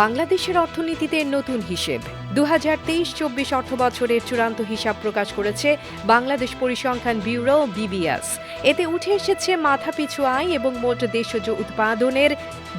বাংলাদেশের অর্থনীতিতে নতুন হিসেব। দু হাজার তেইশ চব্বিশ অর্থ বছরের চূড়ান্ত হিসাব প্রকাশ করেছে বাংলাদেশ পরিসংখ্যান ব্যুরো বিবিএস। এতে উঠে এসেছে মাথাপিছু আয় এবং মোট দেশজ উৎপাদনের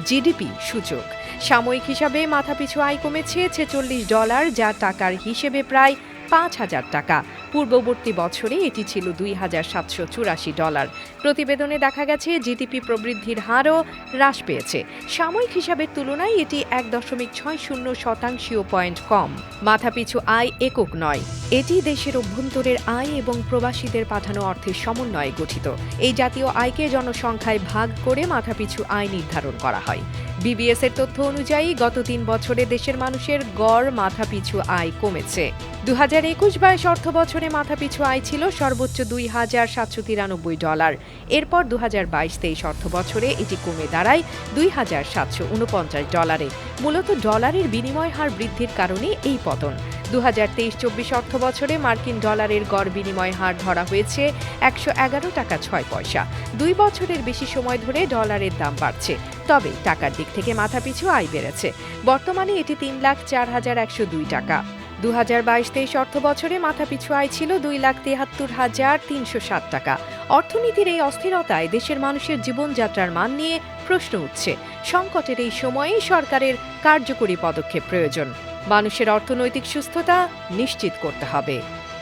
জিডিপি সূচক। সাময়িক হিসাবে মাথাপিছু আয় কমেছে ছেচল্লিশ ডলার, যা টাকার হিসেবে প্রায় পাঁচ হাজার টাকা। পূর্ববর্তী বছরে এটি ছিল দুই হাজার সাতশো চুরাশি ডলার। প্রতিবেদনে দেখা গেছে, জিডিপি প্রবৃদ্ধির হারও হ্রাস পেয়েছে। সাময়িক হিসাবের তুলনায় এটি এক দশমিক ছয় শূন্য শতাংশীয় পয়েন্ট কম। মাথাপিছু আয় একক নয়। এটি দেশের অভ্যন্তরের আয় এবং প্রবাসীদের পাঠানো অর্থের সমন্বয়ে গঠিত। এই জাতীয় আয়কে জনসংখ্যায় ভাগ করে মাথাপিছু আয় নির্ধারণ করা হয়। বিবিএস এর তথ্য অনুযায়ী, গত তিন বছরে দেশের মানুষের গড় মাথাপিছু আয় কমেছে। দু হাজার একুশ বাইশ অর্থ বছরে মাথাপিছু আয় ছিল সর্বোচ্চ দুই হাজার সাতশো তিরানব্বই ডলার। এরপর দু হাজার বাইশ তেইশ অর্থ বছরে এটি কমে দাঁড়ায় দুই হাজার সাতশো উনপঞ্চাশ ডলারে। মূলত ডলারের বিনিময় হার বৃদ্ধির কারণে এই পতন। দু হাজার তেইশ চব্বিশ অর্থ বছরে মার্কিন ডলারের গড় বিনিময় হার ধরা হয়েছে একশো এগারো টাকা ছয় পয়সা। দুই বছরের বেশি সময় ধরে ডলারের দাম বাড়ছে। তবে টাকার দিক থেকে মাথাপিছু আয় বেড়েছে। বর্তমানে এটি তিন লাখ চার হাজার একশো দুই টাকা। দু হাজার বাইশ তেইশ অর্থ বছরে মাথাপিছু আয় ছিল দুই লাখ তেহাত্তর হাজার তিনশো সাত টাকা। অর্থনীতির এই অস্থিরতায় দেশের মানুষের জীবনযাত্রার মান নিয়ে প্রশ্ন উঠছে। সংকটের এই সময়ে সরকারের কার্যকরী পদক্ষেপ প্রয়োজন। মানুষের অর্থনৈতিক সুস্থতা নিশ্চিত করতে হবে।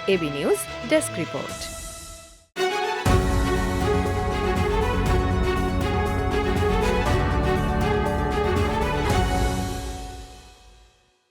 AB news desk report.